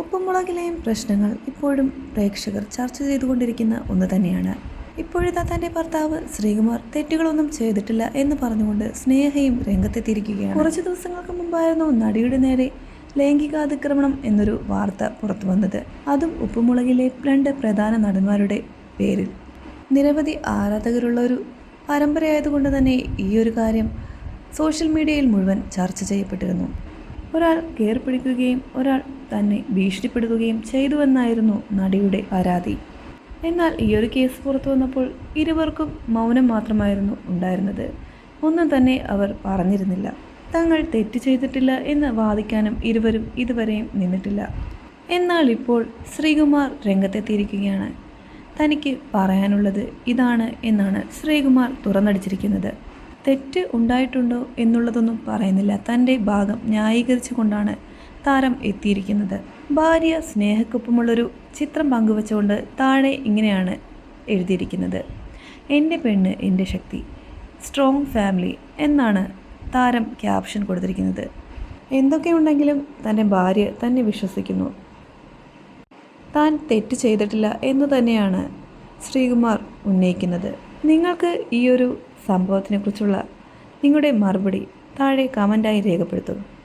ഉപ്പുമുളകിലെയും പ്രശ്നങ്ങൾ ഇപ്പോഴും പ്രേക്ഷകർ ചർച്ച ചെയ്തുകൊണ്ടിരിക്കുന്ന ഒന്ന് തന്നെയാണ്. ഇപ്പോഴിതാ തന്റെ ഭർത്താവ് ശ്രീകുമാർ തെറ്റുകളൊന്നും ചെയ്തിട്ടില്ല എന്ന് പറഞ്ഞുകൊണ്ട് സ്നേഹയും രംഗത്തെത്തിയിരിക്കുകയാണ്. കുറച്ച് ദിവസങ്ങൾക്ക് മുമ്പായിരുന്നു നടിയുടെ നേരെ ലൈംഗികാതിക്രമണം എന്നൊരു വാർത്ത പുറത്തു വന്നത്. അതും ഉപ്പുമുളകിലെ രണ്ട് പ്രധാന നടന്മാരുടെ പേരിൽ. നിരവധി ആരാധകരുള്ള ഒരു പരമ്പരയായതുകൊണ്ട് തന്നെ ഈ ഒരു കാര്യം സോഷ്യൽ മീഡിയയിൽ മുഴുവൻ ചർച്ച ചെയ്യപ്പെട്ടിരുന്നു. ഒരാൾ കയർ പിടിക്കുകയും ഒരാൾ തന്നെ ഭീഷണിപ്പെടുത്തുകയും ചെയ്തുവെന്നായിരുന്നു നടിയുടെ പരാതി. എന്നാൽ ഈ ഒരു കേസ് പുറത്തു വന്നപ്പോൾ ഇരുവർക്കും മൗനം മാത്രമായിരുന്നു ഉണ്ടായിരുന്നത്. ഒന്നും തന്നെ അവർ പറഞ്ഞിരുന്നില്ല. തങ്ങൾ തെറ്റ് ചെയ്തിട്ടില്ല എന്ന് വാദിക്കാനും ഇരുവരും ഇതുവരെയും നിന്നിട്ടില്ല. എന്നാൽ ഇപ്പോൾ ശ്രീകുമാർ രംഗത്തെത്തിയിരിക്കുകയാണ്. തനിക്ക് പറയാനുള്ളത് ഇതാണ് എന്നാണ് ശ്രീകുമാർ തുറന്നടിച്ചിരിക്കുന്നത്. തെറ്റ് ഉണ്ടായിട്ടുണ്ടോ എന്നുള്ളതൊന്നും പറയുന്നില്ല. തന്റെ ഭാഗം ന്യായീകരിച്ചുകൊണ്ടാണ് താരം എത്തിയിരിക്കുന്നത്. ഭാര്യ സ്നേഹക്കൊപ്പമുള്ളൊരു ചിത്രം പങ്കുവച്ചുകൊണ്ട് താഴെ ഇങ്ങനെയാണ് എഴുതിയിരിക്കുന്നത്. എന്റെ പെണ്ണ് എന്റെ ശക്തി സ്ട്രോങ് ഫാമിലി എന്നാണ് താരം ക്യാപ്ഷൻ കൊടുത്തിരിക്കുന്നത്. എന്തൊക്കെയുണ്ടെങ്കിലും തന്റെ ഭാര്യ തന്നെ വിശ്വസിക്കുന്നു. താൻ തെറ്റ് ചെയ്തിട്ടില്ല എന്ന് തന്നെയാണ് ശ്രീകുമാർ ഉന്നയിക്കുന്നത്. നിങ്ങൾക്ക് ഈ ഒരു സംഭവത്തിനെക്കുറിച്ചുള്ള നിങ്ങളുടെ മറുപടി താഴെ കമന്റായി രേഖപ്പെടുത്തും